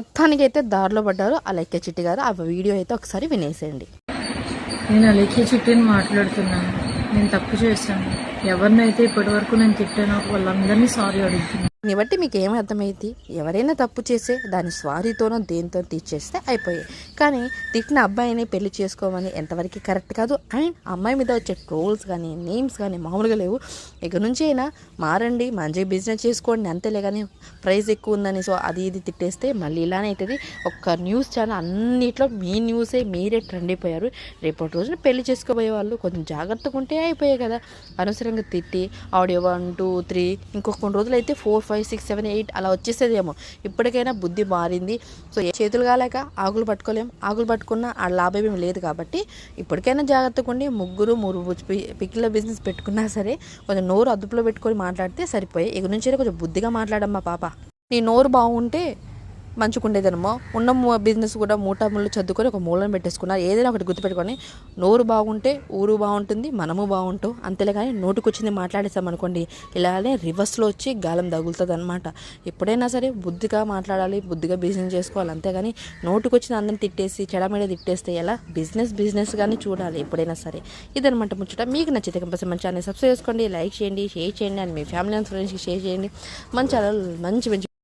మొత్తానికి అయితే దారిలో పడ్డారు ఆ లెక్క చిట్టి గారు. ఆ వీడియో అయితే ఒకసారి వినేసేయండి. నేను ఆ లెక్క చిట్టిని మాట్లాడుతున్నాను. నేను తప్పు చేశాను. ఎవరినైతే ఇప్పటి వరకు నేను తిట్టానో వాళ్ళందరినీ సారీ అడుగుతున్నాను. దీన్ని బట్టి మీకు ఏమి అర్థమైంది ఎవరైనా తప్పు చేస్తే దాని స్వారీతోనో దేనితో తీర్చేస్తే అయిపోయాయి కానీ తిట్టిన అబ్బాయిని పెళ్ళి చేసుకోమని ఎంతవరకు కరెక్ట్ కాదు. అండ్ అమ్మాయి మీద వచ్చే ట్రోల్స్ కానీ నేమ్స్ కానీ మామూలుగా లేవు. ఇక నుంచి అయినా మారండి మంచి బిజినెస్ చేసుకోండి అంతేలే కానీ ప్రైస్ ఎక్కువ ఉందని సో అది ఇది తిట్టేస్తే మళ్ళీ ఇలానే అవుతుంది ఒక్క న్యూస్ ఛానల్ అన్నిట్లో మీ న్యూసే మీరే ట్రెండ్ అయిపోయారు. రేపటి రోజున పెళ్ళి చేసుకోబోయే వాళ్ళు కొంచెం జాగ్రత్తగా ఉంటే అయిపోయాయి కదా. అనవసరంగా తిట్టి ఆడియో వన్ టూ త్రీ ఇంకొక కొన్ని రోజులు అయితే four five six seven eight అలా వచ్చేసేదేమో. ఇప్పటికైనా బుద్ధి మారింది. సో చేతులు కాలేక ఆకులు పట్టుకోలేం. ఆకులు పట్టుకున్న ఆ లాభం ఏమి లేదు కాబట్టి ఇప్పటికైనా జాగ్రత్తగా ఉండి ముగ్గురు మూడు పిక్కిల బిజినెస్ పెట్టుకున్నా సరే కొంచెం నోరు అదుపులో పెట్టుకొని మాట్లాడితే సరిపోయి. ఇక నుంచి కొంచెం బుద్ధిగా మాట్లాడమ్మా పాప. నీ నోరు బాగుంటే మంచుకుండేదనమో? ఉన్న బిజినెస్ కూడా మూటా చదువుకొని ఒక మూలను పెట్టేసుకున్నారు ఏదైనా ఒకటి గుర్తుపెట్టుకొని నోరు బాగుంటే ఊరు బాగుంటుంది మనము బాగుంటాం అంతేలే కానీ నోటుకొచ్చింది మాట్లాడేసాం అనుకోండి ఇలానే రివర్స్లో వచ్చి గాలం తగులుతుంది అనమాట ఎప్పుడైనా సరే బుద్ధిగా మాట్లాడాలి బుద్ధిగా బిజినెస్ చేసుకోవాలి అంతేగాని నోటుకొచ్చిన అందరిని తిట్టేసి చెడమేడ తిట్టేస్తే ఎలా? బిజినెస్ బిజినెస్ కానీ చూడాలి ఎప్పుడైనా సరే. ఇదనమాట ముచ్చట. మీకు నచ్చితే కంపల్సరీ మన ఛానల్ సబ్స్క్రైబ్ చేసుకోండి లైక్ చేయండి షేర్ చేయండి అండ్ మీ ఫ్యామిలీ అండ్ ఫ్రెండ్స్కి షేర్ చేయండి. మన ఛానల్ మంచి మంచి